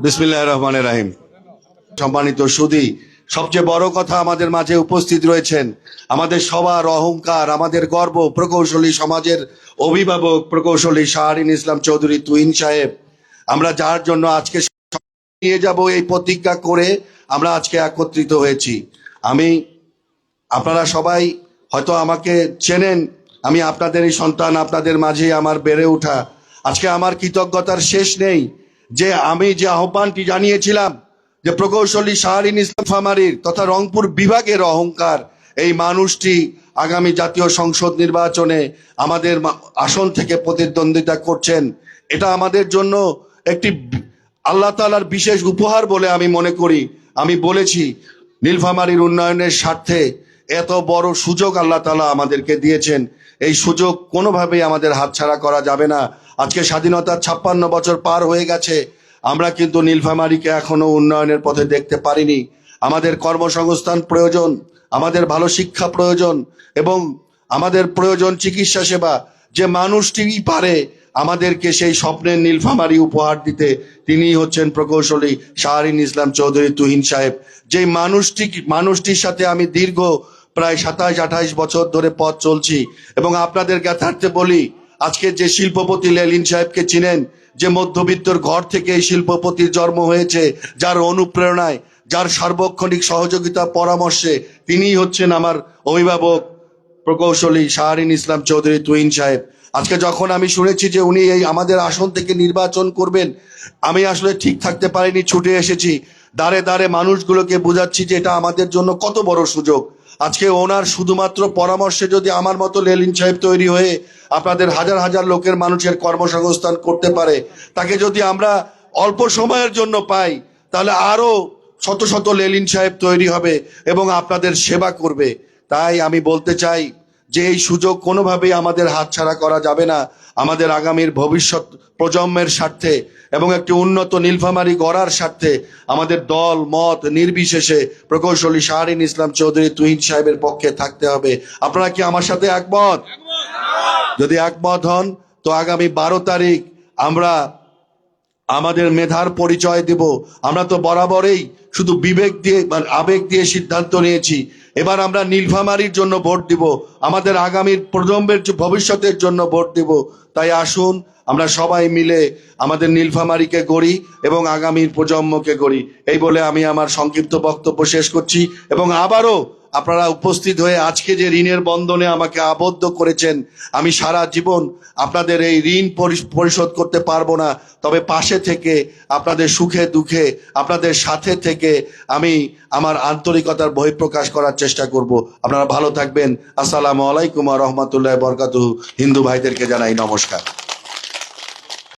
বিসমিল্লাহ রহমান রাহিম। সম্মানিত সুদী সবচেয়ে বড় কথা আমাদের মাঝে উপস্থিত রয়েছেন আমাদের সবার অহংকার, আমাদের গর্ব প্রকৌশলী সমাজের অভিভাবক প্রকৌশলী শাহরিন ইসলাম চৌধুরী তুইন সাহেব। আমরা যার জন্য আজকে নিয়ে যাব এই প্রতিজ্ঞা করে আমরা আজকে একত্রিত হয়েছি। আমি, আপনারা সবাই হয়তো আমাকে চেনেন, আমি আপনাদের এই সন্তান, আপনাদের মাঝে আমার বেড়ে ওঠা। আজকে আমার কৃতজ্ঞতার শেষ নেই যে আমি যে আহ্বানটি জানিয়েছিলাম যে প্রকৌশলী শাহরিন ইসলাম ফামারির তথা রংপুর বিভাগের অহংকার, এই মানুষটি আগামী জাতীয় সংসদ নির্বাচনে আমাদের আসন থেকে প্রতিদ্বন্দ্বিতা করছেন। এটা আমাদের জন্য একটি আল্লাহ তালার বিশেষ উপহার বলে আমি মনে করি। আমি বলেছি নীলফামারীর উন্নয়নের স্বার্থে এত বড় সুযোগ আল্লাহ তালা আমাদেরকে দিয়েছেন। এই সুযোগ কোনোভাবেই আমাদের হাতছাড়া করা যাবে না। আজকে স্বাধীনতার ছাপ্পান্ন বছর পার হয়ে গেছে। আমরা কিন্তু নীলফামারীকে এখনও উন্নয়নের পথে দেখতে পারিনি। আমাদের কর্মসংস্থান প্রয়োজন, আমাদের ভালো শিক্ষা প্রয়োজন এবং আমাদের প্রয়োজন চিকিৎসা সেবা। যে মানুষটিই পারে, আমাদেরকে সেই স্বপ্নের নীলফামারি উপহার দিতে তিনি হচ্ছেন প্রকৌশলী শাহরিন ইসলাম চৌধুরী তুহিন সাহেব। যে মানুষটি, মানুষটির সাথে আমি দীর্ঘ প্রায় সাতাশ আঠাইশ বছর ধরে পথ চলছি এবং আপনাদের জ্ঞাতার্থে বলি আজকে যে শিল্পপতি লেলিন সাহেবকে চিনেন, যে মধ্যবিত্তর ঘর থেকে এই শিল্পপতির জন্ম হয়েছে, যার অনুপ্রেরণায়, যার সার্বক্ষণিক সহযোগিতা পরামর্শে তিনিই হচ্ছেন আমার অভিভাবক প্রকৌশলী শাহরিন ইসলাম চৌধুরী তুহিন সাহেব। আজকে যখন আমি শুনেছি যে উনি এই আমাদের আসন থেকে নির্বাচন করবেন, আমি আসলে ঠিক থাকতে পারিনি, ছুটে এসেছি। দাঁড়ে দাঁড়ে মানুষগুলোকে বোঝাচ্ছি যে এটা আমাদের জন্য কত বড় সুযোগ। আজকে ওনার শুধুমাত্র পরামর্শে যদি আমার মতো লেলিন সাহেব তৈরি হয়ে আপনাদের হাজার হাজার লোকের মানুষের কর্মসংস্থান করতে পারে, তাকে যদি আমরা অল্প সময়ের জন্য পাই, তাহলে আরও শত শত লেলিন সাহেব তৈরি হবে এবং আপনাদের সেবা করবে। তাই আমি বলতে চাই যে এই সুযোগ কোনোভাবেই আমাদের হাতছাড়া করা যাবে না। আমাদের আগামীর ভবিষ্যৎ প্রজন্মের স্বার্থে এবং একটি উন্নত নীলফামারী গড়ার স্বার্থে আমাদের দল, মত নির্বিশেষে প্রকৌশলী শাহরিন ইসলাম চৌধুরী তুহিন সাহেবের পক্ষে থাকতে হবে। আপনারা কি আমার সাথে একমত? যদি একমত হন, তো আগামী বারো তারিখ আমরা আমাদের মেধার পরিচয় দেব। আমরা তো বরাবরেই শুধু বিবেক দিয়ে মানে আবেগ দিয়ে সিদ্ধান্ত নিয়েছি এবার আমরা নীলফামারির জন্য ভোট দিব। আমাদের আগামীর প্রজন্মের ভবিষ্যতের জন্য ভোট দিব। তাই আসুন, আমরা সবাই মিলে আমাদের নীলফামারিকে গড়ি এবং আগামীর প্রজন্মকে গড়ি। এই বলে আমি আমার সংক্ষিপ্ত বক্তব্য শেষ করছি এবং আবারও আপনারা উপস্থিত হয়ে আজকে যে ঋণের বন্ধনে আমাকে আবদ্ধ করেছেন, আমি সারা জীবন আপনাদের এই ঋণ পরি- পরিশোধ করতে পারব না। তবে পাশে থেকে, আপনাদের সুখে, দুঃখে, আপনাদের সাথে থেকে আমি আমার আন্তরিকতার বহিঃপ্রকাশ করার চেষ্টা করব। আপনারা ভালো থাকবেন। আসসালামু আলাইকুম রহমতুল্লাহ বরকাতু হিন্দু ভাইদেরকে জানাই নমস্কার।